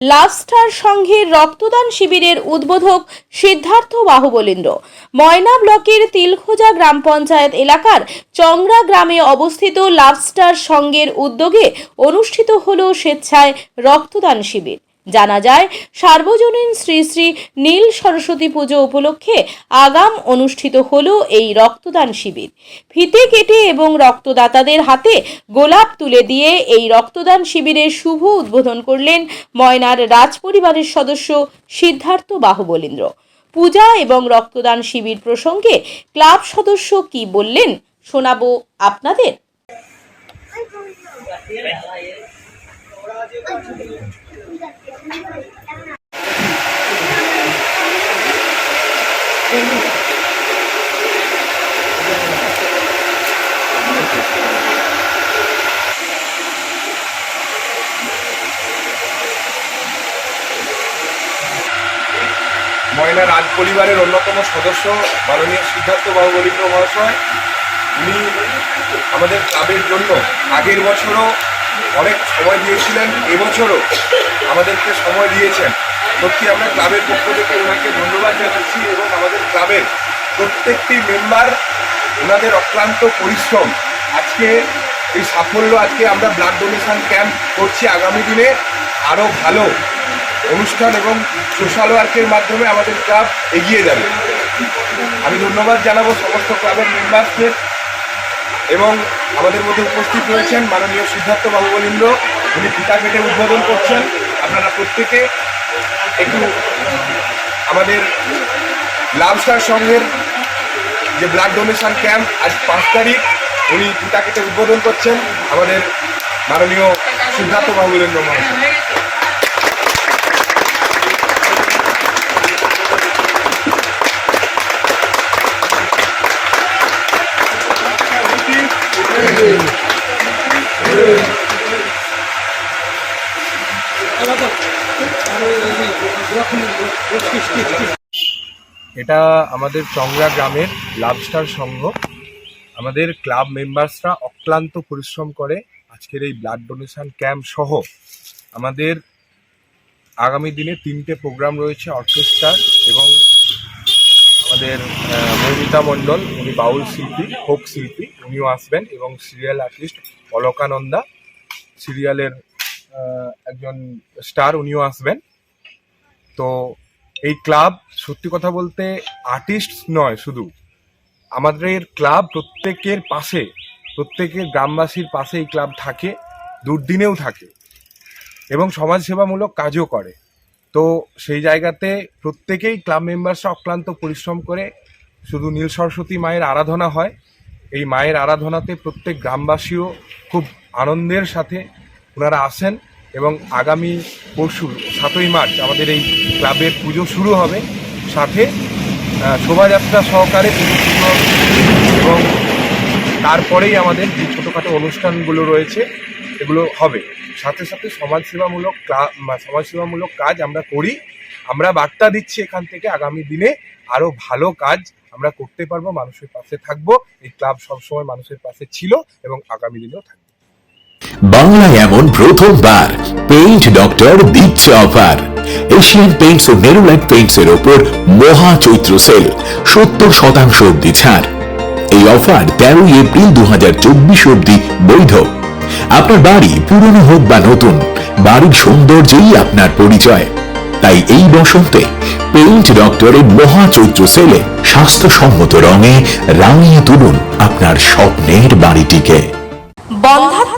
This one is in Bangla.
লাভস্টার সংঘের রক্তদান শিবিরের উদ্বোধক সিদ্ধার্থ বাহুবলীন্দ্র। ময়না ব্লকের তিলখোজা গ্রাম পঞ্চায়েত এলাকার চংরা গ্রামে অবস্থিত লাভস্টার সংঘের উদ্যোগে অনুষ্ঠিত হল স্বেচ্ছায় রক্তদান শিবির। জানা যায়, সার্বজনীন শ্রী শ্রী নীল সরস্বতী পুজো উপলক্ষে আগাম অনুষ্ঠিত হল এই রক্তদান শিবির। ফিতে কেটে এবং রক্তদাতাদের হাতে গোলাপ তুলে দিয়ে এই রক্তদান শিবিরের শুভ উদ্বোধন করলেন ময়নার রাজ পরিবারের সদস্য সিদ্ধার্থ বাহুবলীন্দ্র। পূজা এবং রক্তদান শিবির প্রসঙ্গে ক্লাব সদস্য কি বললেন শোনাবো আপনাদের। ময়না রাজ পরিবারের অন্যতম সদস্য মাননীয় সিদ্ধার্থ বাবু বলীন্দ্র মহাশয়। উনি আমাদের ক্লাবের জন্য আগের বছরও অনেক সময় দিয়েছিলেন, এবছরও আমাদেরকে সময় দিয়েছেন। সত্যি আমরা ক্লাবের পক্ষ থেকে ওনাকে ধন্যবাদ জানাচ্ছি এবং আমাদের ক্লাবের প্রত্যেকটি মেম্বার ওনাদের অক্লান্ত পরিশ্রম। আজকে এই সাফল্য আজকে আমরা ব্লাড ডোনেশন ক্যাম্প করছি আগামী দিনে। আরও ভালো অনুষ্ঠান এবং সোশ্যাল ওয়ার্কের মাধ্যমে আমাদের ক্লাব এগিয়ে যাবে। আমি ধন্যবাদ জানাব সমস্ত ক্লাবের মেম্বারদের এবং আমাদের মধ্যে উপস্থিত রয়েছেন মাননীয় সিদ্ধার্থ বাবু বলীন্দ্র উনি পিতা কেটে উদ্বোধন করছেন। আপনারা প্রত্যেকে একটু আমাদের লাভস্টার সংঘের যে ব্লাড ডোনেশন ক্যাম্প আজ পাঁচ তারিখ, উনি পিতা কেটে উদ্বোধন করছেন। আমাদের মাননীয় সিদ্ধার্থ বাবু বলীন্দ্র মহাশয়। এটা আমাদের চংরা গ্রামের লাভস্টার সংঘ। আমাদের ক্লাব মেম্বার্সরা অক্লান্ত পরিশ্রম করে আজকের এই ব্লাড ডোনেশন ক্যাম্প সহ আমাদের আগামী দিনে তিনটে প্রোগ্রাম রয়েছে অর্কেস্ট্রার এবং আমাদের মৌমিতা মণ্ডল, উনি বাউল শিল্পী ফোক শিল্পী, উনিও আসবেন, এবং সিরিয়াল আর্টিস্ট অলকানন্দা সিরিয়ালের একজন স্টার উনিও আসবেন। তো এই ক্লাব সত্যি কথা বলতে আর্টিস্ট নয় শুধু, আমাদের ক্লাব প্রত্যেকের পাশে, প্রত্যেকের গ্রামবাসীর পাশে এই ক্লাব থাকে, দুর্দিনেও থাকে, এবং সমাজসেবামূলক কাজও করে। তো সেই জায়গাতে প্রত্যেকেই ক্লাব মেম্বার্সরা অক্লান্ত পরিশ্রম করে শুধু নীল সরস্বতী মায়ের আরাধনা হয়, এই মায়ের আরাধনাতে প্রত্যেক গ্রামবাসীও খুব আনন্দের সাথে ওনারা আসেন এবং আগামী পরশু সাতই মার্চ আমাদের এই ক্লাবের পুজো শুরু হবে। সাথে শোভাযাত্রা সহকারে পুজো শুরু হবে এবং তারপরেই আমাদের যে ছোটোখাটো অনুষ্ঠানগুলো রয়েছে এগুলো হবে। সাথে সাথে সমাজসেবামূলক সমাজসেবামূলক কাজ আমরা করি। আমরা বার্তা দিচ্ছি এখান থেকে, আগামী দিনে আরও ভালো কাজ আমরা করতে পারব, মানুষের পাশে থাকব। এই ক্লাব সবসময় মানুষের পাশে ছিল এবং আগামী দিনেও থাকবে। বাংলায় এমন প্রথমবার পেইন্ট ডক্টর দিচ্ছে অফার এশিয়ান পেইন্টস ও নেরুলাইট পেইন্টস এর ওপর মহা চৈত্র সেল সত্তর শতাংশ অব্দি ছাড়। এই অফার তেরোই এপ্রিল দু অব্দি বৈধ। আপনার বাড়ি পুরনো হোক বা নতুন, বাড়ির সৌন্দর্যই আপনার পরিচয়। তাই এই বসন্তে পেইন্ট ডক্টরের মহা চৈত্র সেলে স্বাস্থ্যসম্মত রঙে রাঙিয়ে তুলুন আপনার স্বপ্নের বাড়িটিকে। বন্ধাত্ম